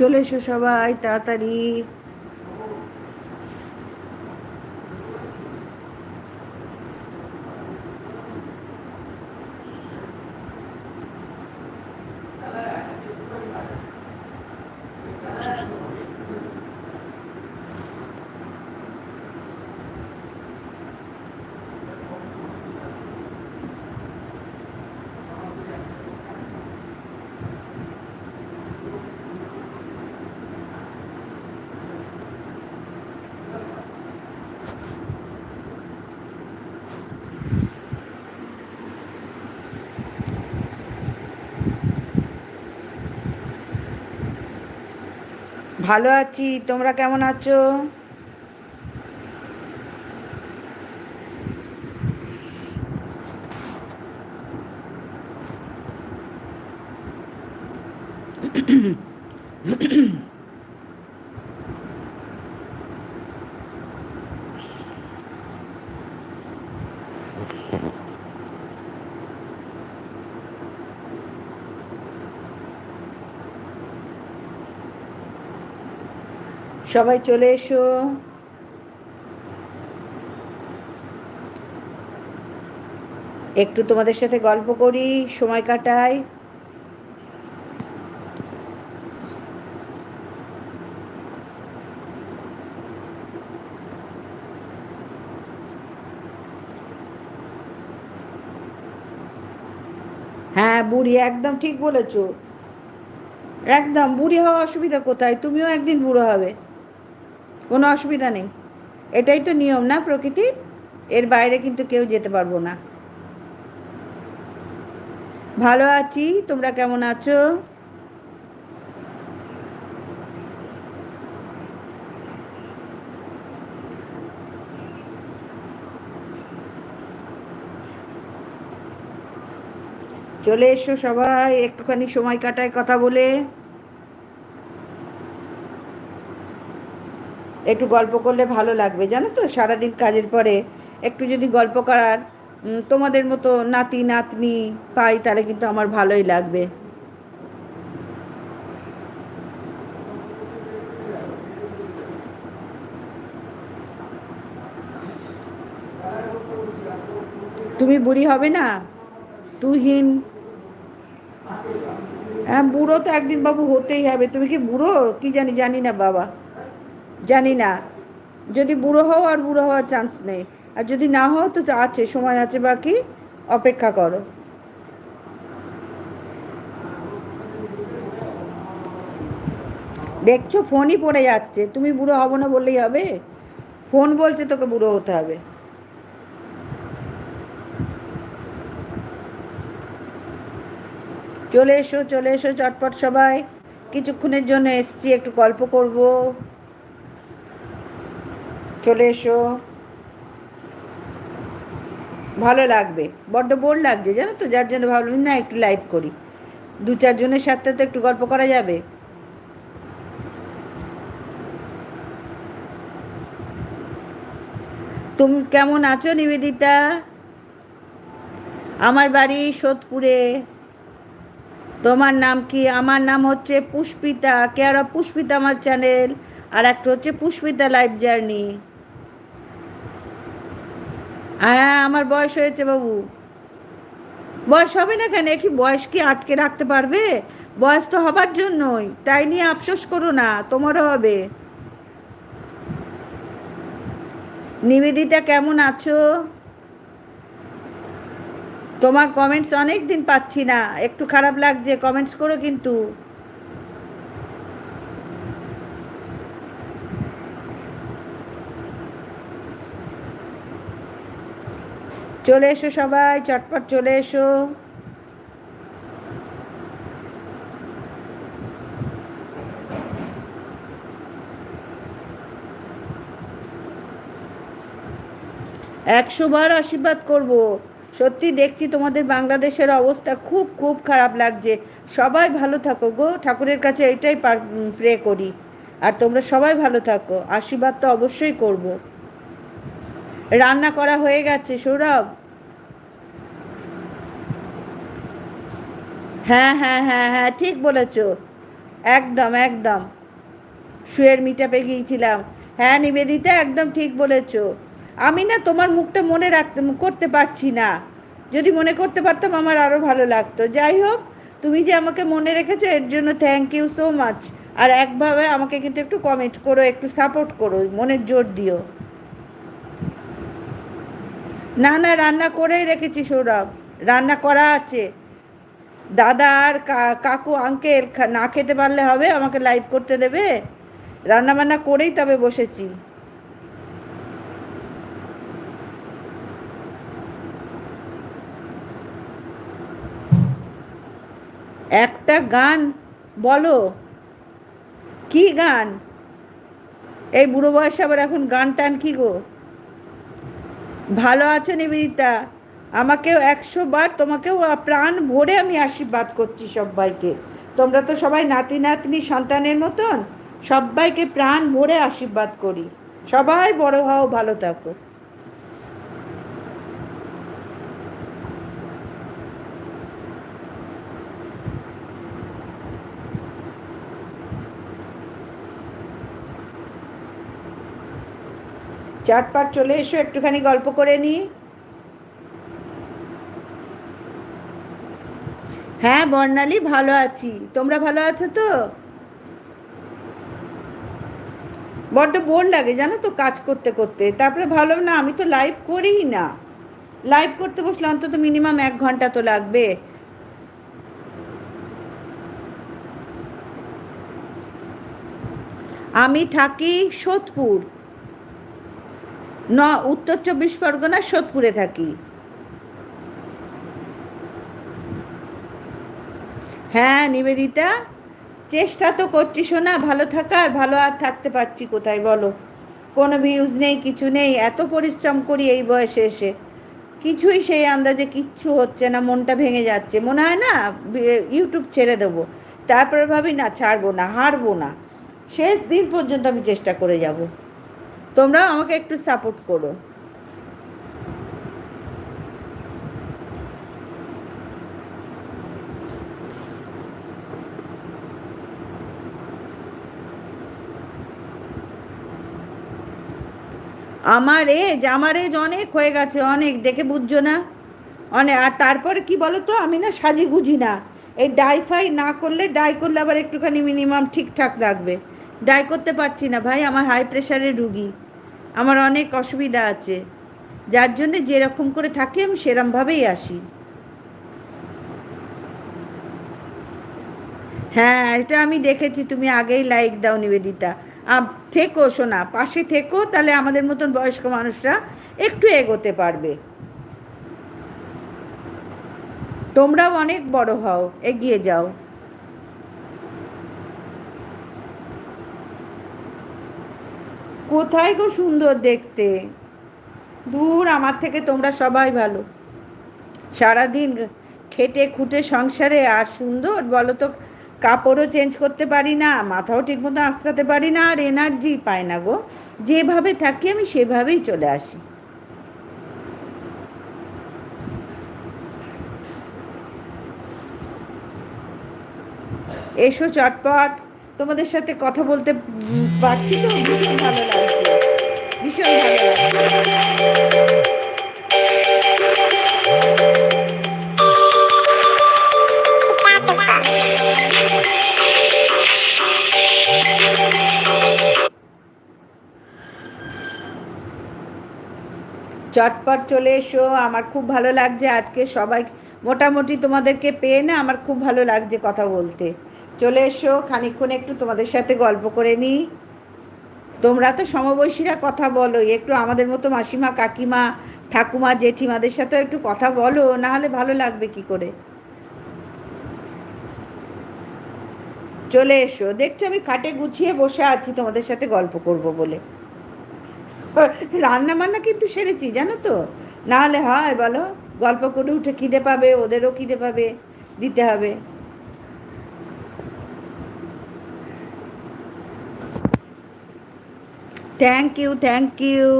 চলে এসো সবাই তাড়াতাড়ি। ভালো আছি তোমরা কেমন আছো? সবাই চলে এসো। একটু তোমাদের সাথে গল্প করি, সময় কাটাই। হ্যাঁ বুড়ি, একদম ঠিক বলেছ। একদম, বুড়ি হওয়া অসুবিধা কোথায়? তুমিও একদিন বুড়ো হবে। কোনো অসুবিধা নেই। এটাই তো নিয়ম না প্রকৃতির? এর বাইরে কিন্তু কেউ যেতে পারব না। ভালো আছি, তোমরা কেমন আছো? চলে এসো সবাই, একটুখানি সময় কাটায় কথা বলে। একটু গল্প করলে ভালো লাগবে, জানো তো? সারাদিন কাজের পরে একটু যদি গল্প করার তোমাদের মতো নাতি, নাতনি পাই, তাহলে কিন্তু আমার ভালোই লাগবে। তুমি বুড়ি হবে না? তুহিন। হ্যাঁ বুড়ো তো একদিন বাবু হতেই হবে। তুমি কি বুড়ো? কি জানি জানি না বাবা। জানি না। যদি বুড়ো হও আর বুড়ো হওয়ার চান্স নেই। আর যদি না হও তো আছে, সময় আছে বাকি, অপেক্ষা করো। দেখছ, ফোনই পড়ে যাচ্ছে। তুমি বুড়ো হব না বললেই হবে। ফোন বলছে তোকে বুড়ো হতে হবে। চলে এসো চলে এসো, চটপট সবাই। কিছুক্ষণের জন্য এসছি, একটু গল্প করব। চলে এসো। ভালো লাগবে। বড্ড বোর লাগছে, জানো তো? যার জন্য ভাবলাম না, একটু লাইভ করি। দু চারজনের সাথে তো একটু গল্প করা যাবে। তুমি কেমন আছো নিবেদিতা? আমার বাড়ি সোদপুরে। তোমার নাম কি? আমার নাম হচ্ছে পুষ্পিতা কেয়ার অফ পুষ্পিতা আমার চ্যানেল আর একটা হচ্ছে পুষ্পিতা লাইফ জার্নি হ্যাঁ আমার বয়স হয়েছে বাবু। বয়স হবে না কেন? কি বয়স কি আটকে রাখতে পারবে? বয়স তো হবার জন্যই। তাই নিয়ে আফসোস করো না, তোমারও হবে। নিবেদিতা, কেমন আছো? তোমার কমেন্টস অনেক দিন পাচ্ছি না। একটু খারাপ লাগছে কমেন্টস করো কিন্তু। চলে এসো সবাই, চটপট চলে এসো। একশো বার আশীর্বাদ করব। সত্যি দেখছি তোমাদের বাংলাদেশের অবস্থা খুব খুব খারাপ লাগছে। সবাই ভালো থাকো গো, ঠাকুরের কাছে এটাই প্রে করি। আর তোমরা সবাই ভালো থাকো, আশীর্বাদ তো অবশ্যই করব। রান্না করা হয়ে গেছে, সৌরভ। হ্যাঁ হ্যাঁ হ্যাঁ হ্যাঁ ঠিক বলেছ। একদম একদম। শুয়ের মিটাপে গিয়েছিলাম। হ্যাঁ নিবেদিতা, একদম ঠিক বলেছ। আমি না তোমার মুখটা মনে রাখতে করতে পারছি না। যদি মনে করতে পারতাম আমার আরও ভালো লাগতো। যাই হোক, তুমি যে আমাকে মনে রেখেছো, এর জন্য থ্যাংক ইউ সো মাচ আর একভাবে আমাকে কিন্তু একটু কমেন্ট করো, একটু সাপোর্ট করো, মনের জোর দিও। না না, রান্না করেই রেখেছি সৌরভ। রান্না করা আছে। দাদা আর কাকু আঙ্কেল না খেতে পারলে হবে, আমাকে লাইভ করতে দেবে। রান্না বান্না করেই তবে বসেছি। একটা গান, বলো। কি গান? এই বুড়ো বয়সে আবার এখন গান টান কি গো? ভালো আছে নিবেদিতা? আমাকেও একশো বার তোমাকেও প্রাণ ভরে আমি আশীর্বাদ করছি সবাইকে তোমরা তো সবাই নাতি নাতনি সন্তানের মতন? সবাইকে প্রাণ ভরে আশীর্বাদ করি। সবাই বড় হও, ভালো থাকো। চাটপাট চলে এসো, একটুখানি গল্প করে নিই হ্যাঁ বর্ণালী, ভালো আছি। তোমরা ভালো আছো তো? বড্ড বোর লাগে জানো তো কাজ করতে করতে। তারপরে ভালো না, আমি তো লাইভ করিই না। লাইভ করতে বসলে অন্তত মিনিমাম এক ঘণ্টা তো লাগবে। আমি থাকি সোদপুর। ন, উত্তর চব্বিশ পরগনা, সোদপুরে থাকি। হ্যাঁ নিবেদিতা, চেষ্টা তো করছি শোনা ভালো থাকার ভালো আর থাকতে পারছি কোথায় বলো? কোনো ভিউজ নেই, কিছু নেই, এত পরিশ্রম করি এই বয়সে এসে। কিছুই সেই আন্দাজে কিচ্ছু হচ্ছে না, মনটা ভেঙে যাচ্ছে। মনে হয় না ইউটিউব ছেড়ে দেবো। তারপরে ভাবি, না, ছাড়বো না, হারবো না। শেষ দিন পর্যন্ত আমি চেষ্টা করে যাব। তোমরাও আমাকে একটু সাপোর্ট করো। আমার এজ আমার এজ অনেক হয়ে গেছে, অনেক, দেখে বুঝছ না? অনেক আর তারপরে কি বলো তো আমি না সাজি গুজি না। এই ডাইফাই না করলে ডাই করলে আবার একটুখানি মিনিমাম ঠিকঠাক লাগবে। ডাই করতে পারছি না, ভাই। আমার হাই প্রেশারের রুগী। আমার অনেক অসুবিধা আছে। যার জন্য যেরকম করে থাকি, আমি সেরমভাবেই আসি। হ্যাঁ এটা আমি দেখেছি। তুমি আগেই লাইক দাও নিবেদিতা। থেকো শোনা পাশে থেকো, তাহলে আমাদের মতন বয়স্ক মানুষরা একটু এগোতে পারবে। তোমরাও অনেক বড় হও, এগিয়ে যাও। কোথায় গো সুন্দর দেখতে? দূর, আমার থেকে তোমরা সবাই ভালো। সারাদিন খেটে খুঁটে সংসারে আর সুন্দর বলো তো কাপড়ও চেঞ্জ করতে পারি না, মাথাও ঠিকমতো আস্তাতে পারি না, আর এনার্জি পায় না গো। যেভাবে থাকি আমি সেভাবেই চলে আসি। এসো চটপট। তোমাদের সাথে কথা বলতে পারছি তো? ভীষণ ভালো লাগছে। ভীষণ ভালো লাগছে। চটপট চলে এসো, আমার খুব ভালো লাগছে। আজকে সবাই মোটামুটি তোমাদেরকে পেয়ে না আমার খুব ভালো লাগছে কথা বলতে। চলে এসো খানিক্ষণ একটু তোমাদের সাথে গল্প করে নিই। তোমরা তো সমবয়সীরা কথা বলো, একটু আমাদের মতো মাসিমা, কাকিমা, ঠাকুমা, জেঠিমাদের সাথে একটু কথা বলো না হলে ভালো লাগবে কি করে? চলে এসো, দেখছ আমি খাটে গুছিয়ে বসে আছি, তোমাদের সাথে গল্প করব বলে। রান্না বান্না কিন্তু সেরেছি, জানো তো? না হলে হয় বলো, গল্প করে উঠে খিদে পাবে, ওদেরও খিদে পাবে, দিতে হবে। Thank you thank you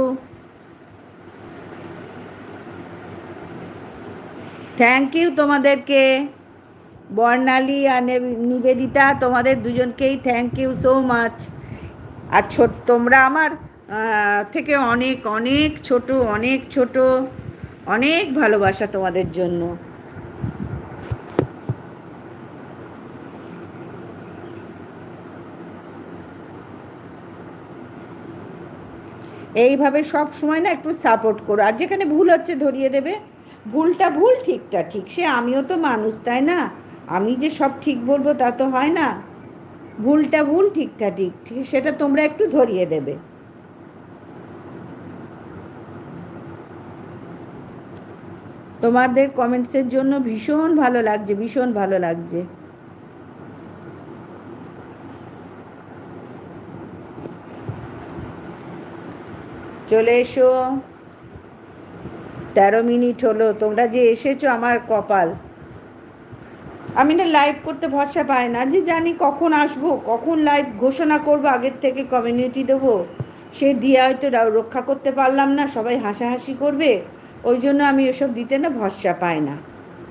thank you তোমাদেরকে। বর্ণালী আর নিবেদিতা, তোমাদের দুজনকেই থ্যাংক ইউ সো মাচ আর ছোট, তোমরা আমার থেকে অনেক অনেক ছোট অনেক ছোট, অনেক ভালোবাসা তোমাদের জন্য। এইভাবে সব সময় না একটু সাপোর্ট করো। আর যেখানে ভুল হচ্ছে ধরিয়ে দেবে। ভুলটা ভুল, ঠিকটা ঠিক। সে আমিও তো মানুষ, তাই না? আমি যে সব ঠিক বলব তা তো হয় না। ভুলটা ভুল, ঠিকটা ঠিক। সেটা তোমরা একটু ধরিয়ে দেবে। তোমাদের কমেন্টসের জন্য ভীষণ ভালো লাগছে, ভীষণ ভালো লাগছে। চলে এসো। তেরো মিনিট হলো, তোমরা যে এসেছ আমার কপাল। আমি না লাইভ করতে ভরসা পাই না যে জানি কখন আসব, কখন লাইভ ঘোষণা করব, আগের থেকে কমিউনিটি দেবো। সে দিয়ে হয়তো রক্ষা করতে পারলাম না, সবাই হাসাহাসি করবে। ওই জন্য আমি এসব দিতে না ভরসা পাই না।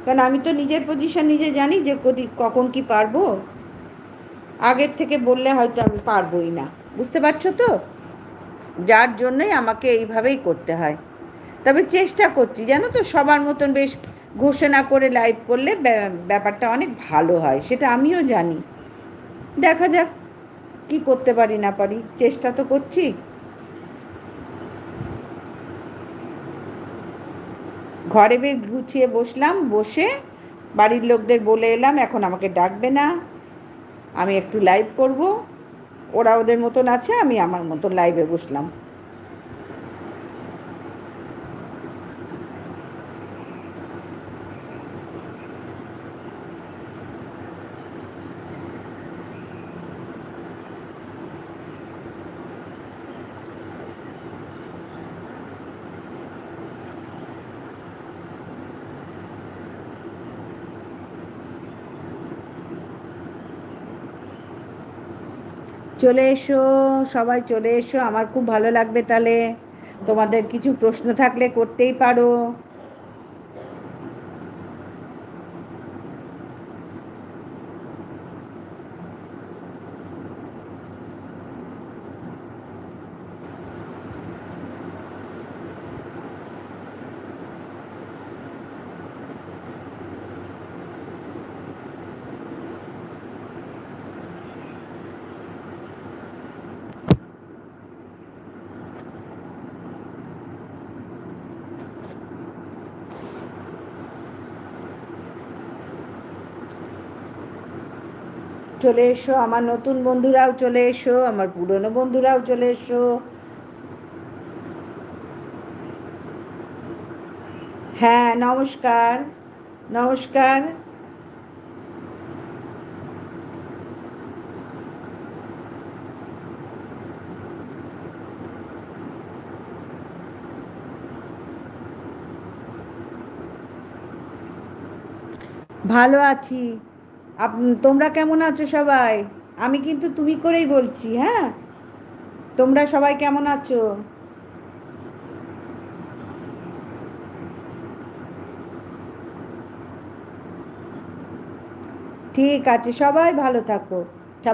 কারণ আমি তো নিজের পজিশন নিজে জানি যে কদি, কখন কি পারব। আগের থেকে বললে হয়তো আমি পারবোই না। বুঝতে পারছ তো? যার জন্যই আমাকে এইভাবেই করতে হয়। তবে চেষ্টা করছি, জানো তো, সবার মতন বেশ ঘোষণা করে লাইভ করলে ব্যা- ব্যাপারটা অনেক ভালো হয়, সেটা আমিও জানি। দেখা যাক, কি করতে পারি না পারি, চেষ্টা তো করছি। ঘরে বেশ গুছিয়ে বসলাম, বসে বাড়ির লোকদের বলে এলাম, এখন আমাকে ডাকবে না। আমি একটু লাইভ করব। ওরা ওদের মতন আছে আমি আমার মতন লাইভে বসলাম। চলে এসো, সবাই চলে এসো। আমার খুব ভালো লাগবে তাহলে। তোমাদের কিছু প্রশ্ন থাকলে করতেই পারো। চলে এসো, আমার নতুন বন্ধুরাও চলে এসো, আমার পুরনো বন্ধুরাও চলে এসো। হ্যাঁ নমস্কার নমস্কার। ভালো আছি। আপ, তোমরা কেমন আছো সবাই? আমি কিন্তু তুমি করেই বলছি হ্যাঁ? তোমরা সবাই কেমন আছো? ঠিক আছে, সবাই ভালো থাকো।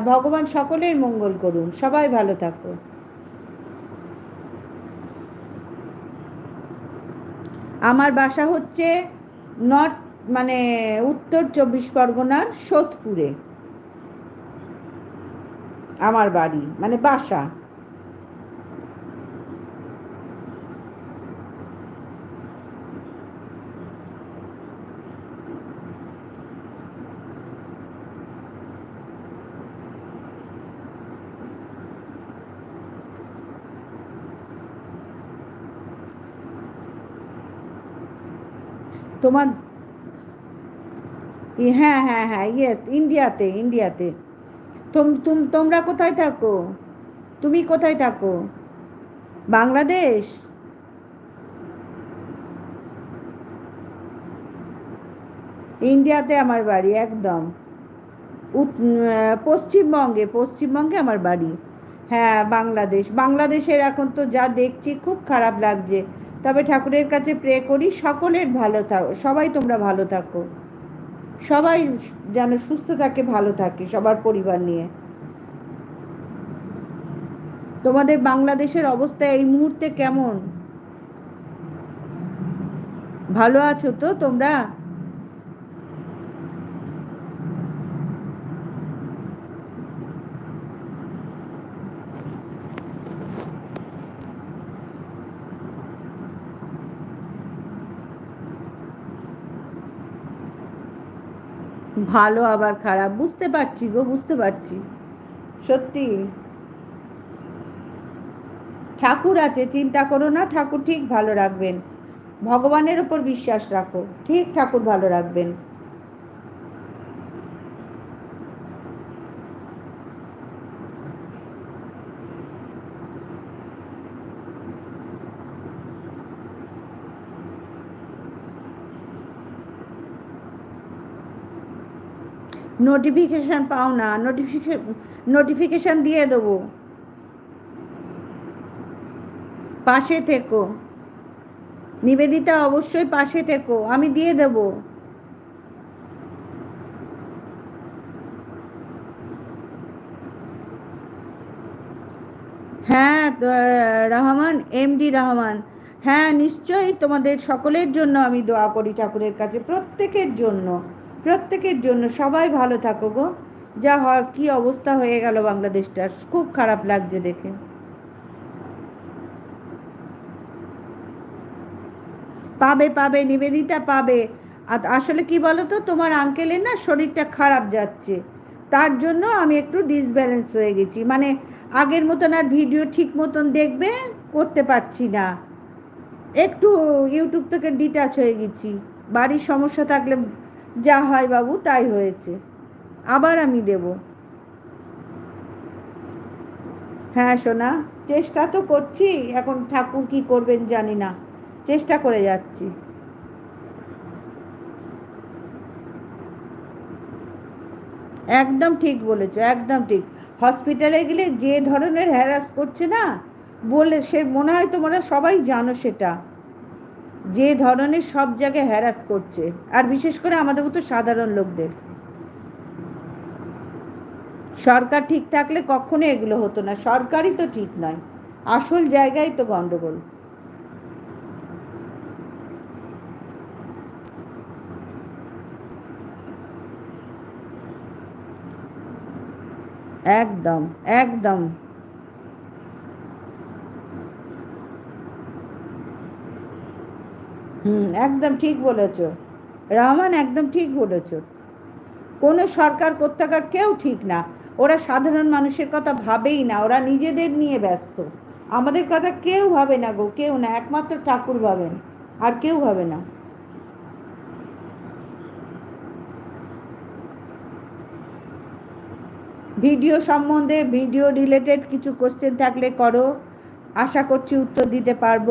ভগবান সকলের মঙ্গল করুন, সবাই ভালো থাকো। আমার বাসা হচ্ছে নর্থ মানে উত্তর চব্বিশ পরগনার সোদপুরে। আমার বাড়ি মানে বাসা। তোমার হ্যাঁ হ্যাঁ হ্যাঁ ইয়েস ইন্ডিয়াতে ইন্ডিয়াতে তোমরা কোথায় থাকো? তুমি কোথায় থাকো? বাংলাদেশ? ইন্ডিয়াতে আমার বাড়ি, একদম। পশ্চিমবঙ্গে পশ্চিমবঙ্গে আমার বাড়ি। হ্যাঁ বাংলাদেশ। বাংলাদেশের এখন তো যা দেখছি, খুব খারাপ লাগছে। তবে ঠাকুরের কাছে প্রে করি, সকলের ভালো থাকো, সবাই তোমরা ভালো থাকো। সবাই যেন সুস্থ থাকে, ভালো থাকে, সবার পরিবার নিয়ে। তোমাদের বাংলাদেশের অবস্থা এই মুহূর্তে কেমন? ভালো আছো তো তোমরা? ভালো, আবার খারাপ। বুঝতে পারছি গো, বুঝতে পারছি। সত্যি। ঠাকুর আছে, চিন্তা করো না, ঠাকুর ঠিক ভালো রাখবেন। ভগবানের উপর বিশ্বাস রাখো, ঠিক ঠাকুর ভালো রাখবেন। নোটিফিকেশান পাও না নোটিফিকেশান নোটিফিকেশান দিয়ে দেবো। পাশে থেকো। নিবেদিতা অবশ্যই পাশে থেকো, আমি দিয়ে দেব। হ্যাঁ রহমান এমডি রহমান। হ্যাঁ নিশ্চয়ই তোমাদের সকলের জন্য আমি দোয়া করি ঠাকুরের কাছে, প্রত্যেকের জন্য। প্রত্যেকের জন্য সবাই ভালো থাকো গো। যা হয় কী অবস্থা হয়ে গেল বাংলাদেশটার? খুব খারাপ লাগছে দেখে। পাবে পাবে, নিবেদিতা পাবে। আর আসলে কি বলতো, তোমার আঙ্কেলের না শরীরটা খারাপ যাচ্ছে। তার জন্য আমি একটু ডিসব্যালেন্স হয়ে গেছি। মানে আগের মতন আর ভিডিও ঠিক মতন দেখবে, করতে পারছি না। একটু ইউটিউব থেকে ডিটাচ হয়ে গেছি। বাড়ির সমস্যা থাকলে যা হয় বাবু, তাই হয়েছে। আবার আমি দেব। হ্যাঁ সোনা, চেষ্টা তো করছি, এখন ঠাকুর কি করবেন জানি না। চেষ্টা করে যাচ্ছি। একদম ঠিক বলেছ, একদম ঠিক। হসপিটালে গেলে যে ধরনের হ্যারাস করছে না, বলে সে মনে হয় তোমরা সবাই জানো সেটা। যে ধরনের সব জায়গায় হ্যারাস করছে, আর বিশেষ করে আমাদের মতো সাধারণ লোকদের। সরকার ঠিক থাকলে কখনো এগুলো হতো না, সরকারই তো ঠিক নয়, আসল জায়গায় তো গন্ডগোল। একদম একদম। হুম, একদম ঠিক বলেছ। রহমান একদম ঠিক বলেছ। কোনো সরকার কোত্থাকার কেউ ঠিক না। ওরা সাধারণ মানুষের কথা ভাবেই না, ওরা নিজেদের নিয়ে ব্যস্ত। আমাদের কথা কেউ ভাবে না গো, কেউ না, একমাত্র ঠাকুর ভাবেন, আর কেউ ভাবে না। ভিডিও সম্বন্ধে ভিডিও রিলেটেড কিছু কোশ্চেন থাকলে করো। আশা করছি উত্তর দিতে পারব।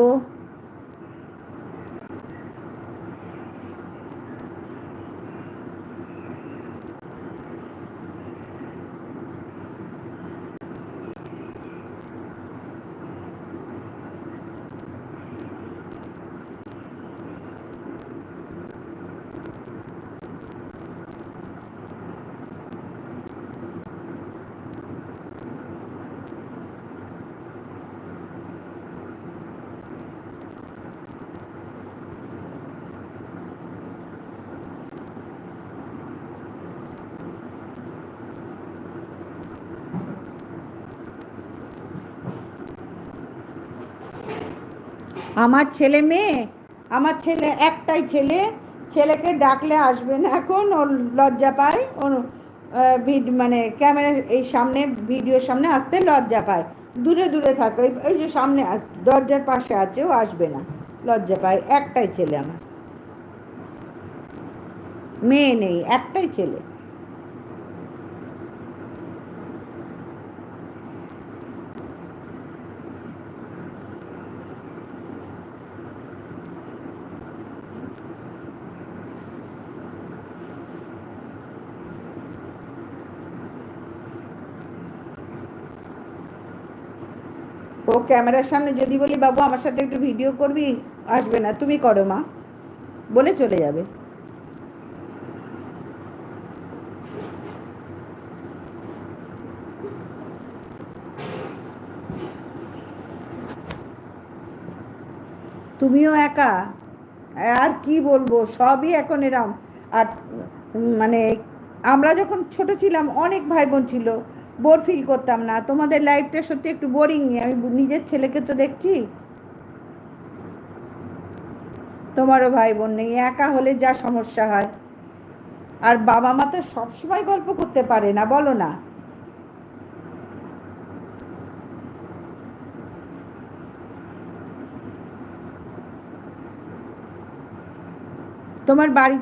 আমার ছেলে মেয়ে, আমার ছেলে একটাই ছেলে, ছেলেকে ডাকলে আসবে না এখন, ওর লজ্জা পায় ও ওর মানে ক্যামেরার এই সামনে, ভিডিওর সামনে আসতে লজ্জা পায়। দূরে দূরে থাকে, ওই যে সামনে দরজার পাশে আছে, ও আসবে না, লজ্জা পায়, একটাই ছেলে আমার। মেয়ে নেই, একটাই ছেলে। ক্যামেরার সামনে যদি বলি, বাবু, আমার সাথে একটু ভিডিও করবি? আসবে না। তুমি করো, মা। বলে চলে যাবে। তুমিও একা? আর কি বলব? সবই এখন এরম। আর মানে আমরা যখন ছোট ছিলাম, অনেক ভাই বোন ছিল। বোর ফিল করতাম না। তোমাদের লাইফটা সত্যি একটু বোরিং আমি নিজের ছেলেকে তো দেখছি। তোমারও ভাই বোন নেই। একা হলে যা সমস্যা হয়। আর বাবা মা তো সবসময় গল্প করতে পারে না, বলো না। তোমার বাড়ি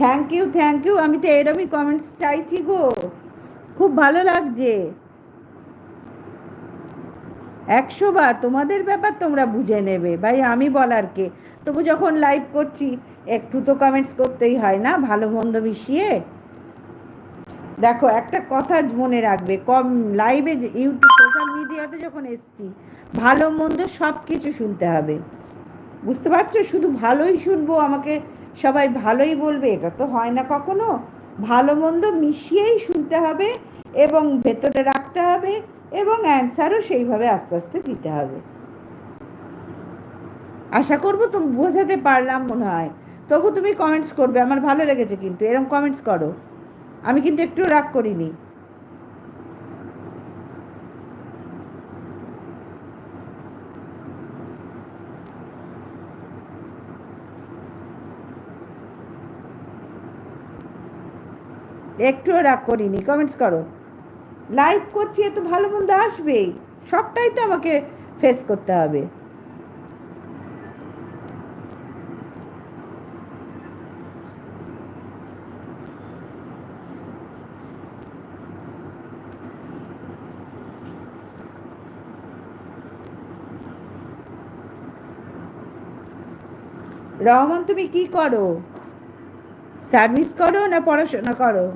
থ্যাংক ইউ থ্যাংক ইউ আমি তো এরমই কমেন্টস চাইছি গো। খুব ভালো লাগছে। একশো বার, তোমাদের ব্যাপার তোমরা বুঝে নেবে। ভাই, আমি বলার কে? তবু যখন লাইভ করছি, একটু তো কমেন্টস করতেই হয় না? ভালো মন্দ মিশিয়ে? দেখো, একটা কথা মনে রাখবে। কম লাইভে ইউটিউব সোশ্যাল মিডিয়াতে যখন এসছি, ভালো মন্দ সব কিছু শুনতে হবে। বুঝতে পারছ? শুধু ভালোই শুনব, আমাকে সবাই ভালোই বলবে, এটা তো হয় না কখনো। ভালো মন্দ মিশিয়েই শুনতে হবে এবং ভেতরে রাখতে হবে এবং অ্যান্সারও সেইভাবে আস্তে আস্তে দিতে হবে। আশা করব তো বোঝাতে পারলাম মনে হয়। তবু তুমি কমেন্টস করবে, আমার ভালো লেগেছে কিন্তু এরকম কমেন্টস করো। আমি কিন্তু একটু রাগ করিনি। একটুও রাগ করিনি কমেন্টস করো। লাইভ করছি এত ভালো মন্দ আসবেই। সবটাই তো আমাকে ফেস করতে হবে। রহমান, তুমি কি করো? সার্ভিস করো না পড়াশোনা করো?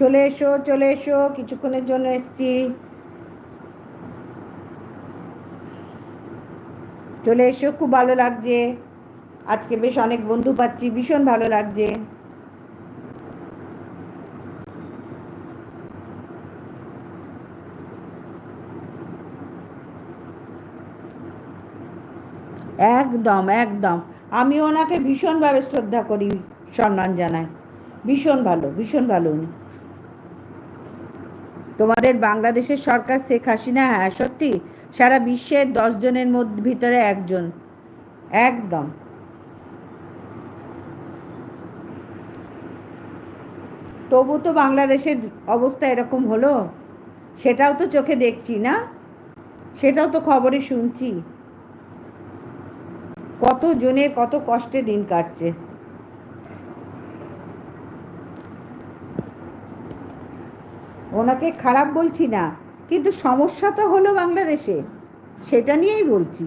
চলে এসো চলে এসো। কিছুক্ষণের জন্য এসছি। চলে এসো, খুব ভালো লাগছে। আজকে বেশ অনেক বন্ধু পাচ্ছি, ভীষণ ভালো লাগছে। একদম একদম। আমি ওনাকে ভীষণভাবে শ্রদ্ধা করি, সম্মান জানাই। ভীষণ ভালো ভীষণ ভালো উনি। তোমাদের বাংলাদেশের সরকার শেখ হাসিনা হ্যাঁ সত্যি, সারা বিশ্বের দশ জনের মধ্যে, ভিতরে একজন। একদম। তবু তো বাংলাদেশের অবস্থা এরকম হলো? সেটাও তো চোখে দেখছি, না? সেটাও তো খবরে শুনছি। কত জনের কত কষ্টে দিন কাটছে। ওনাকে খারাপ বলছি না কিন্তু সমস্যা তো হলো বাংলাদেশে। সেটা নিয়েই বলছি।